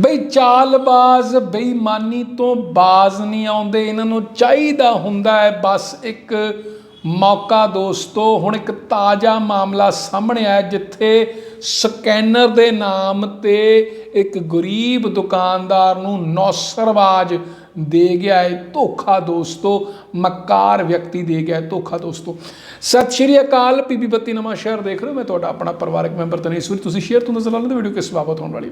ਬਈ ਚਾਲਬਾਜ਼ ਬੇਈਮਾਨੀ ਤੋਂ ਬਾਜ਼ ਨਹੀਂ ਆਉਂਦੇ, ਇਹਨਾਂ ਨੂੰ ਚਾਹੀਦਾ ਹੁੰਦਾ ਹੈ ਬਸ ਇੱਕ ਮੌਕਾ ਦੋਸਤੋ, ਹੁਣ ਇੱਕ ਤਾਜ਼ਾ ਮਾਮਲਾ ਸਾਹਮਣੇ ਆਇਆ ਜਿੱਥੇ ਸਕੈਨਰ ਦੇ ਨਾਮ ਤੇ ਇੱਕ ਗਰੀਬ ਦੁਕਾਨਦਾਰ ਨੂੰ ਨੌਸਰਵਾਜ ਦੇ ਗਿਆ ਹੈ, ਧੋਖਾ ਦੋਸਤੋ, ਮਕਾਰ ਵਿਅਕਤੀ ਦੇ ਗਿਆ ਹੈ, ਧੋਖਾ ਦੋਸਤੋ। ਸਤਿ ਸ਼੍ਰੀ ਅਕਾਲ ਪੀਬੀ ਬੱਤੀ ਨਵਾਂ ਸ਼ਹਿਰ ਦੇਖ ਰਹੇ ਹੋ, ਮੈਂ ਤੁਹਾਡਾ ਆਪਣਾ ਪਰਿਵਾਰਕ ਮੈਂਬਰ ਤਨੇਸ਼ਵਰ ਤੁਸੀਂ ਸ਼ੇਅਰ ਤੋਂ ਨਜ਼ਰ ਆਉਂਦੇ ਵੀਡੀਓ ਕਿਸ ਬਾਬਤ ਹੋਣ ਵਾਲੀ।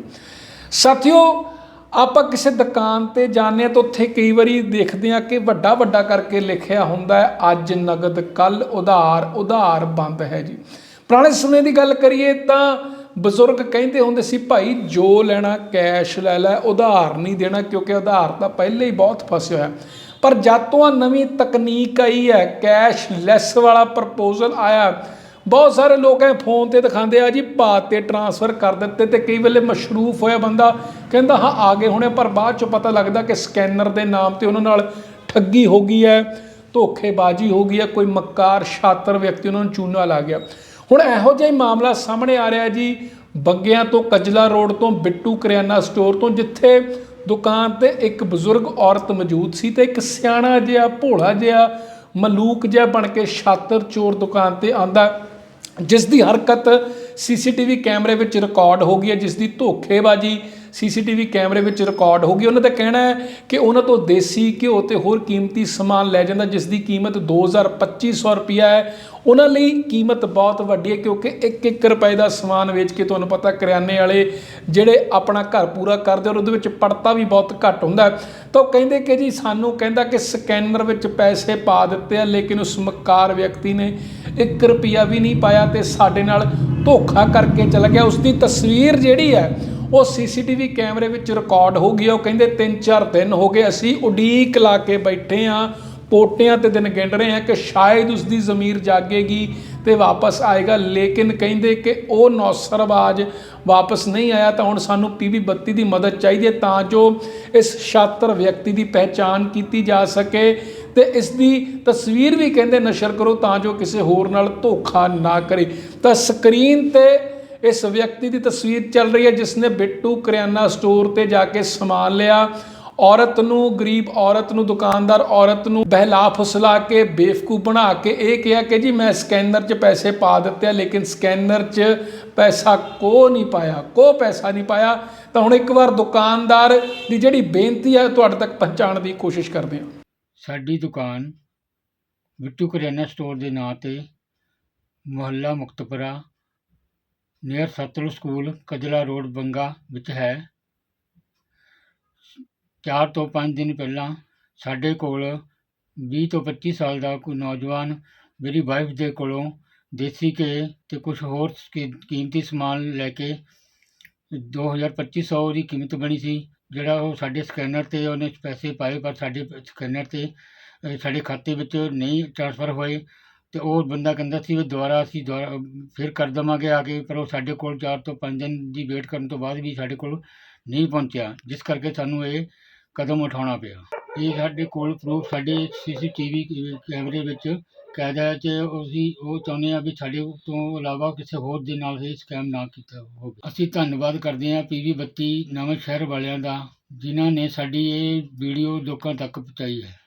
ਸਾਥੀਓ, ਆਪਾਂ ਕਿਸੇ ਦੁਕਾਨ ਤੇ ਜਾਂਦੇ ਹਾਂ ਤਾਂ ਉੱਥੇ ਕਈ ਵਾਰੀ ਦੇਖਦੇ ਹਾਂ ਕਿ ਵੱਡਾ ਵੱਡਾ ਕਰਕੇ ਲਿਖਿਆ ਹੁੰਦਾ ਹੈ, ਅੱਜ ਨਗਦ ਕੱਲ ਉਧਾਰ ਉਧਾਰ ਬੰਦ ਹੈ ਜੀ। ਪੁਰਾਣੇ ਸਮੇਂ ਦੀ ਗੱਲ ਕਰੀਏ ਤਾਂ ਬਜ਼ੁਰਗ ਕਹਿੰਦੇ ਹੁੰਦੇ ਸੀ, ਭਾਈ ਜੋ ਲੈਣਾ ਕੈਸ਼ ਲੈ ਲੈ, ਉਧਾਰ ਨਹੀਂ ਦੇਣਾ ਕਿਉਂਕਿ ਉਧਾਰ ਤਾਂ ਪਹਿਲੇ ਹੀ ਬਹੁਤ ਫਸਿਆ ਹੋਇਆ। ਪਰ ਜਦ ਤੋਂ ਆ ਨਵੀਂ ਤਕਨੀਕ ਆਈ ਹੈ ਕੈਸ਼ ਲੈਸ ਵਾਲਾ ਪ੍ਰਪੋਜ਼ਲ ਆਇਆ ਬਹੁਤ ਸਾਰੇ ਲੋਕ ਐ ਫੋਨ ਤੇ ਦਿਖਾਉਂਦੇ ਆ ਜੀ ਪਾ ਤੇ ਟਰਾਂਸਫਰ ਕਰ ਦਿੱਤੇ ਤੇ ਕਈ ਵੇਲੇ ਮਸ਼ਰੂਫ ਹੋਇਆ ਬੰਦਾ ਕਹਿੰਦਾ, ਹਾਂ, ਆ ਗਏ ਹੁਣੇ ਪਰ ਬਾਅਦ 'ਚੋਂ ਪਤਾ ਲੱਗਦਾ ਕਿ ਸਕੈਨਰ ਦੇ ਨਾਮ ਤੇ ਉਹਨਾਂ ਨਾਲ ਠੱਗੀ ਹੋ ਗਈ ਹੈ, ਧੋਖੇਬਾਜ਼ੀ ਹੋ ਗਈ ਹੈ, ਕੋਈ ਮੱਕਾਰ ਸ਼ਾਤਰ ਵਿਅਕਤੀ ਉਹਨਾਂ ਨੂੰ ਚੂਨਾ ਲਾ ਗਿਆ। ਹੁਣ ਇਹੋ ਜਿਹਾ ਹੀ ਮਾਮਲਾ ਸਾਹਮਣੇ ਆ ਰਿਹਾ ਜੀ, ਬੱਗਿਆਂ ਤੋਂ ਕਜਲਾ ਰੋਡ ਤੋਂ ਬਿੱਟੂ ਕਰਿਆਨਾ ਸਟੋਰ ਤੋਂ, ਜਿੱਥੇ ਦੁਕਾਨ ਤੇ ਇੱਕ ਬਜ਼ੁਰਗ ਔਰਤ ਮੌਜੂਦ ਸੀ ਤੇ ਇੱਕ ਸਿਆਣਾ ਜਿਹਾ, ਭੋਲਾ ਜਿਹਾ, ਮਲੂਕ ਜਿਹਾ ਬਣ ਕੇ ਛਾਤਰ ਚੋਰ ਦੁਕਾਨ ਤੇ ਆਂਦਾ ਜਿਸ ਦੀ ਹਰਕਤ ਸੀਸੀਟੀਵੀ ਕੈਮਰੇ ਵਿੱਚ ਰਿਕਾਰਡ ਹੋ ਗਈ ਹੈ ਜਿਸ ਦੀ ਧੋਖੇਬਾਜ਼ੀ ਸੀਸੀਟੀਵੀ ਕੈਮਰੇ ਵਿੱਚ ਰਿਕਾਰਡ ਹੋ ਗਈ ਉਹਨਾਂ ਦਾ ਕਹਿਣਾ ਹੈ ਕਿ ਉਹਨਾਂ ਤੋਂ ਦੇਸੀ ਘਿਓ ਤੇ ਹੋਰ ਕੀਮਤੀ ਸਮਾਨ ਲੈ ਜਾਂਦਾ ਜਿਸ ਦੀ ਕੀਮਤ 2250 ਰੁਪਿਆ ਹੈ। ਉਹਨਾਂ ਲਈ ਕੀਮਤ ਬਹੁਤ ਵੱਡੀ ਹੈ, ਕਿਉਂਕਿ 1-1 ਰੁਪਏ ਦਾ ਸਮਾਨ ਵੇਚ ਕੇ ਤੁਹਾਨੂੰ ਪਤਾ ਕਰਿਆਨੇ ਵਾਲੇ ਜਿਹੜੇ ਆਪਣਾ ਘਰ ਪੂਰਾ ਕਰਦੇ ਔਰ ਉਹਦੇ ਵਿੱਚ ਪੜਤਾ ਵੀ ਬਹੁਤ ਘੱਟ ਹੁੰਦਾ ਤਾਂ ਉਹ ਕਹਿੰਦੇ ਕਿ ਜੀ ਸਾਨੂੰ ਕਹਿੰਦਾ ਕਿ ਸਕੈਨਰ ਵਿੱਚ ਪੈਸੇ ਪਾ ਦਿੱਤੇ ਆ, ਲੇਕਿਨ ਉਸ ਮਕਾਰ ਵਿਅਕਤੀ ਨੇ 1 ਰੁਪਿਆ ਵੀ ਨਹੀਂ ਪਾਇਆ ਤੇ ਸਾਡੇ ਨਾਲ ਧੋਖਾ ਕਰਕੇ ਚਲਾ ਗਿਆ ਉਸ ਦੀ ਤਸਵੀਰ ਜਿਹੜੀ ਹੈ, ਉਹ ਸੀਸੀਟੀਵੀ ਕੈਮਰੇ ਵਿੱਚ ਰਿਕਾਰਡ ਹੋ ਗਈ ਹੈ। ਉਹ ਕਹਿੰਦੇ 3-4 ਦਿਨ ਹੋ ਗਏ, ਅਸੀਂ ਉਡੀਕ ਲਾ ਕੇ ਬੈਠੇ ਆ ਪੋਟਿਆਂ ਤੇ ਦਿਨ ਗਿਣ ਰਹੇ ਆ ਕਿ ਸ਼ਾਇਦ ਉਸ ਦੀ ਜ਼ਮੀਰ ਜਾਗੇਗੀ ਤੇ ਵਾਪਸ ਆਏਗਾ। ਲੇਕਿਨ ਕਹਿੰਦੇ ਕਿ ਉਹ ਨੌਸਰਬਾਜ ਵਾਪਸ ਨਹੀਂ ਆਇਆ ਤਾਂ ਹੁਣ ਸਾਨੂੰ ਪੀਵੀ 32 ਦੀ ਮਦਦ ਚਾਹੀਦੀ ਹੈ ਤਾਂ ਜੋ ਇਸ ਛਾਤਰ ਵਿਅਕਤੀ ਦੀ ਪਹਿਚਾਣ ਕੀਤੀ ਜਾ ਸਕੇ ਤੇ ਇਸ ਦੀ ਤਸਵੀਰ ਵੀ ਕਹਿੰਦੇ ਨਸ਼ਰ ਕਰੋ ਤਾਂ ਜੋ ਕਿਸੇ ਹੋਰ ਨਾਲ ਧੋਖਾ ਨਾ ਕਰੇ। ਤਾਂ ਸਕਰੀਨ ਤੇ ਇਸ ਵਿਅਕਤੀ ਦੀ ਤਸਵੀਰ ਚੱਲ ਰਹੀ ਹੈ ਜਿਸ ਨੇ ਬਿੱਟੂ ਕਰਿਆਨਾ ਸਟੋਰ ਤੇ ਜਾ ਕੇ ਸਮਾਨ ਲਿਆ। ਔਰਤ ਨੂੰ ਗਰੀਬ ਔਰਤ ਨੂੰ ਦੁਕਾਨਦਾਰ ਔਰਤ ਨੂੰ ਬਹਿਲਾ ਫੁਸਲਾ ਕੇ, ਬੇਵਕੂਫ ਬਣਾ ਕੇ, ਇਹ ਕਿਹਾ ਕਿ ਜੀ ਮੈਂ ਸਕੈਨਰ 'ਚ ਪੈਸੇ ਪਾ ਦਿੱਤੇ ਆ, ਲੇਕਿਨ ਸਕੈਨਰ 'ਚ ਪੈਸਾ ਕੋ ਨਹੀਂ ਪਾਇਆ, ਕੋ ਪੈਸਾ ਨਹੀਂ ਪਾਇਆ। ਤਾਂ ਹੁਣ ਇੱਕ ਵਾਰ ਦੁਕਾਨਦਾਰ ਦੀ ਜਿਹੜੀ ਬੇਨਤੀ ਹੈ ਤੁਹਾਡੇ ਤੱਕ ਪਹੁੰਚਾਉਣ ਦੀ ਕੋਸ਼ਿਸ਼ ਕਰਦੇ ਹਾਂ। ਸਾਡੀ ਦੁਕਾਨ ਬਿੱਟੂ ਕਰਿਆਨਾ ਸਟੋਰ ਦੇ ਨਾਂ ਤੇ ਮੁਹੱਲਾ Muktpura near Sutlej school, Kajla road, Banga ਵਿੱਚ ਹੈ। ਚਾਰ ਤੋਂ ਪੰਜ ਦਿਨ ਪਹਿਲਾਂ ਸਾਡੇ ਕੋਲ ਵੀਹ ਤੋਂ 25 ਸਾਲ ਦਾ ਕੋਈ ਨੌਜਵਾਨ ਮੇਰੀ ਵਾਈਫ ਦੇ ਕੋਲੋਂ ਦੇਸੀ ਘੇ ਅਤੇ ਕੁਛ ਹੋਰ ਕੀ- ਕੀਮਤੀ ਸਮਾਨ ਲੈ ਕੇ ਦੋ ਹਜ਼ਾਰ ਪੱਚੀ ਸੌ ਉਹਦੀ ਕੀਮਤ ਬਣੀ ਸੀ, ਜਿਹੜਾ ਉਹ ਸਾਡੇ ਸਕੈਨਰ ਤੇ ਉਹਨੇ ਪੈਸੇ ਪਾਏ ਪਰ ਸਾਡੇ ਸਕੈਨਰ ਤੇ ਸਾਡੇ ਖਾਤੇ ਵਿੱਚ ਨਹੀਂ ਟ੍ਰਾਂਸਫਰ ਹੋਏ ਅਤੇ ਉਹ ਬੰਦਾ ਕਹਿੰਦਾ ਸੀ ਵੀ ਦੁਬਾਰਾ ਅਸੀਂ ਦੁਬਾਰਾ, ਫਿਰ ਕਰ ਦੇਵਾਂਗੇ ਆ ਕੇ ਪਰ ਉਹ ਸਾਡੇ ਕੋਲ ਚਾਰ ਤੋਂ ਪੰਜ ਦਿਨ ਦੀ ਵੇਟ ਕਰਨ ਤੋਂ ਬਾਅਦ ਵੀ ਸਾਡੇ ਕੋਲ ਨਹੀਂ ਪਹੁੰਚਿਆ, ਜਿਸ ਕਰਕੇ ਸਾਨੂੰ ਇਹ ਕਦਮ ਉਠਾਉਣਾ ਪਿਆ। ਇਹ ਸਾਡੇ ਕੋਲ ਪ੍ਰੂਫ ਸਾਡੇ ਸੀਸੀਟੀਵੀ ਕੈਮਰੇ ਵਿੱਚ ਕੈਦ ਹੈ ਅਤੇ ਅਸੀਂ ਉਹ ਚਾਹੁੰਦੇ ਹਾਂ ਵੀ ਸਾਡੇ ਤੋਂ ਇਲਾਵਾ ਕਿਸੇ ਹੋਰ ਦੇ ਨਾਲ ਇਹ ਸਕੈਮ ਨਾ ਕੀਤਾ ਹੋਵੇ। ਅਸੀਂ ਧੰਨਵਾਦ ਕਰਦੇ ਹਾਂ ਪੀਵੀ ਬੱਤੀ ਨਵੇਂ ਸ਼ਹਿਰ ਵਾਲਿਆਂ ਦਾ, ਜਿਨ੍ਹਾਂ ਨੇ ਸਾਡੀ ਇਹ ਵੀਡੀਓ ਲੋਕਾਂ ਤੱਕ ਪਹੁੰਚਾਈ ਹੈ।